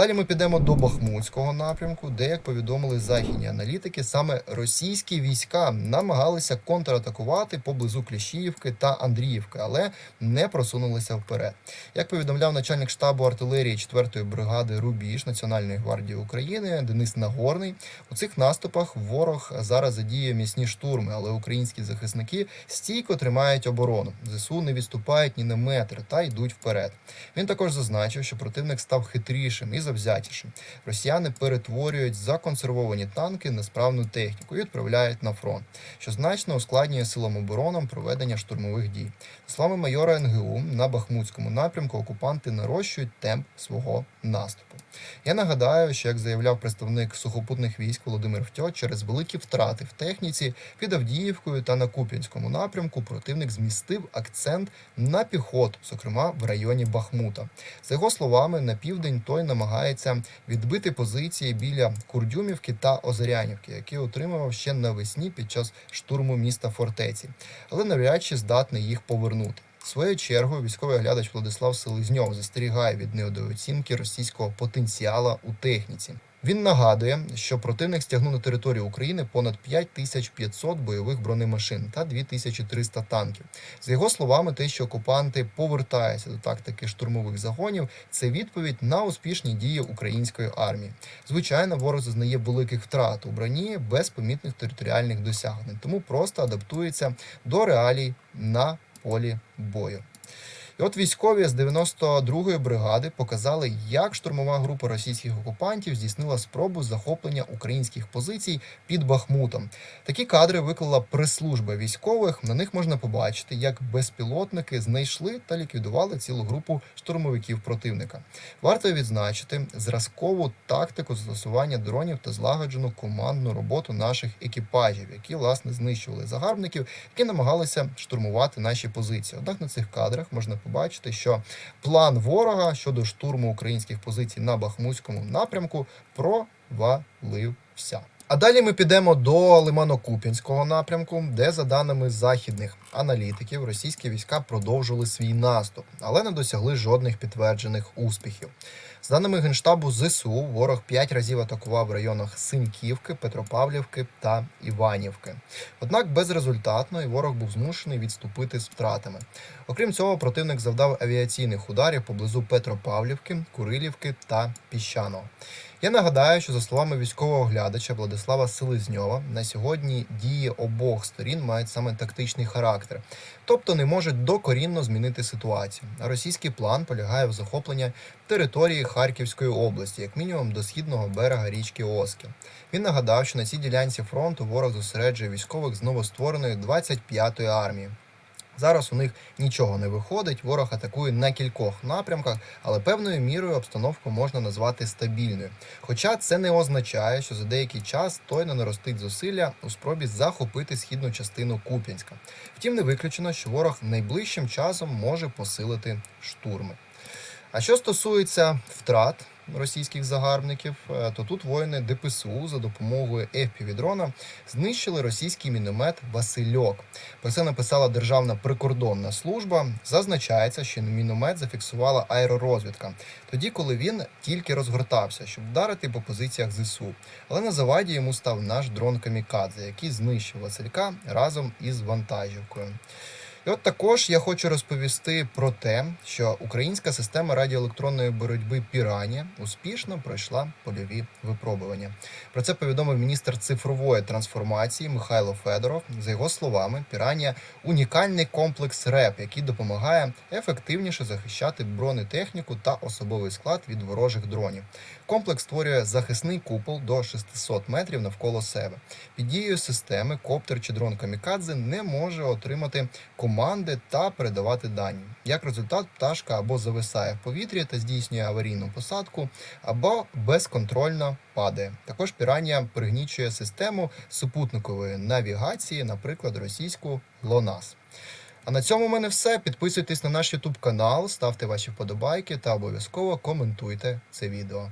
Далі ми підемо до Бахмутського напрямку, де, як повідомили західні аналітики, саме російські війська намагалися контратакувати поблизу Кліщіївки та Андріївки, але не просунулися вперед. Як повідомляв начальник штабу артилерії 4-ї бригади Рубіж Національної гвардії України Денис Нагорний, у цих наступах ворог зараз задіє міцні штурми, але українські захисники стійко тримають оборону. ЗСУ не відступають ні на метр та йдуть вперед. Він також зазначив, що противник став хитрішим і завзятішим. Росіяни перетворюють законсервовані танки на справну техніку і відправляють на фронт, що значно ускладнює силам оборонам проведення штурмових дій. За словами майора НГУ, на Бахмутському напрямку окупанти нарощують темп свого наступу. Я нагадаю, що як заявляв представник сухопутних військ Володимир Втьо, через великі втрати в техніці під Авдіївкою та на Куп'янському напрямку противник змістив акцент на піхоту, зокрема в районі Бахмута. За його словами, на південь той намагається відбити позиції біля Курдюмівки та Озерянівки, які отримував ще навесні під час штурму міста фортеці, але навряд чи здатний їх повернути. Своєю чергою військовий оглядач Владислав Селезньов застерігає від недооцінки російського потенціала у техніці. Він нагадує, що противник стягнув на територію України понад 5500 бойових бронемашин та 2300 танків. За його словами, те, що окупанти повертаються до тактики штурмових загонів, це відповідь на успішні дії української армії. Звичайно, ворог зазнає великих втрат у броні без помітних територіальних досягнень, тому просто адаптується до реалій на полі бою. І от військові з 92-ї бригади показали, як штурмова група російських окупантів здійснила спробу захоплення українських позицій під Бахмутом. Такі кадри виклала прес-служба військових. На них можна побачити, як безпілотники знайшли та ліквідували цілу групу штурмовиків противника. Варто відзначити зразкову тактику застосування дронів та злагоджену командну роботу наших екіпажів, які власне знищували загарбників, які намагалися штурмувати наші позиції. Однак на цих кадрах можна побачити, що план ворога щодо штурму українських позицій на Бахмутському напрямку провалився. А далі ми підемо до Лимано-Куп'янського напрямку, де, за даними західних аналітиків, російські війська продовжили свій наступ, але не досягли жодних підтверджених успіхів. За даними генштабу ЗСУ, ворог п'ять разів атакував в районах Синьківки, Петропавлівки та Іванівки. Однак безрезультатно і ворог був змушений відступити з втратами. Окрім цього, противник завдав авіаційних ударів поблизу Петропавлівки, Курилівки та Піщаного. Я нагадаю, що за словами військового оглядача Владислава Селезньова, на сьогодні дії обох сторін мають саме тактичний характер, тобто не можуть докорінно змінити ситуацію. А російський план полягає в захопленні території Харківської області, як мінімум до східного берега річки Оски. Він нагадав, що на цій ділянці фронту ворог зосереджує військових з новоствореної 25-ї армії. Зараз у них нічого не виходить. Ворог атакує на кількох напрямках, але певною мірою обстановку можна назвати стабільною. Хоча це не означає, що за деякий час той не наростить зусилля у спробі захопити східну частину Куп'янська. Втім, не виключено, що ворог найближчим часом може посилити штурми. А що стосується втрат російських загарбників, е, то тут воїни ДПСУ за допомогою FPV-дрона знищили російський міномет Васильок. Про це написала Державна прикордонна служба. Зазначається, що міномет зафіксувала аеророзвідка, тоді, коли він тільки розгортався, щоб вдарити по позиціях ЗСУ. Але на заваді йому став наш дрон Камікадзе, який знищив Василька разом із вантажівкою. І от також я хочу розповісти про те, що українська система радіоелектронної боротьби Піранія успішно пройшла польові випробування. Про це повідомив міністр цифрової трансформації Михайло Федоров. За його словами, Піранія унікальний комплекс РЕП, який допомагає ефективніше захищати бронетехніку та особовий склад від ворожих дронів. Комплекс створює захисний купол до 600 метрів навколо себе. Під дією системи коптер чи дрон Камікадзе не може отримати команди та передавати дані. Як результат, пташка або зависає в повітрі та здійснює аварійну посадку, або безконтрольно падає. Також піранія пригнічує систему супутникової навігації, наприклад, російську ЛОНАС. А на цьому в мене все. Підписуйтесь на наш YouTube канал, ставте ваші вподобайки та обов'язково коментуйте це відео.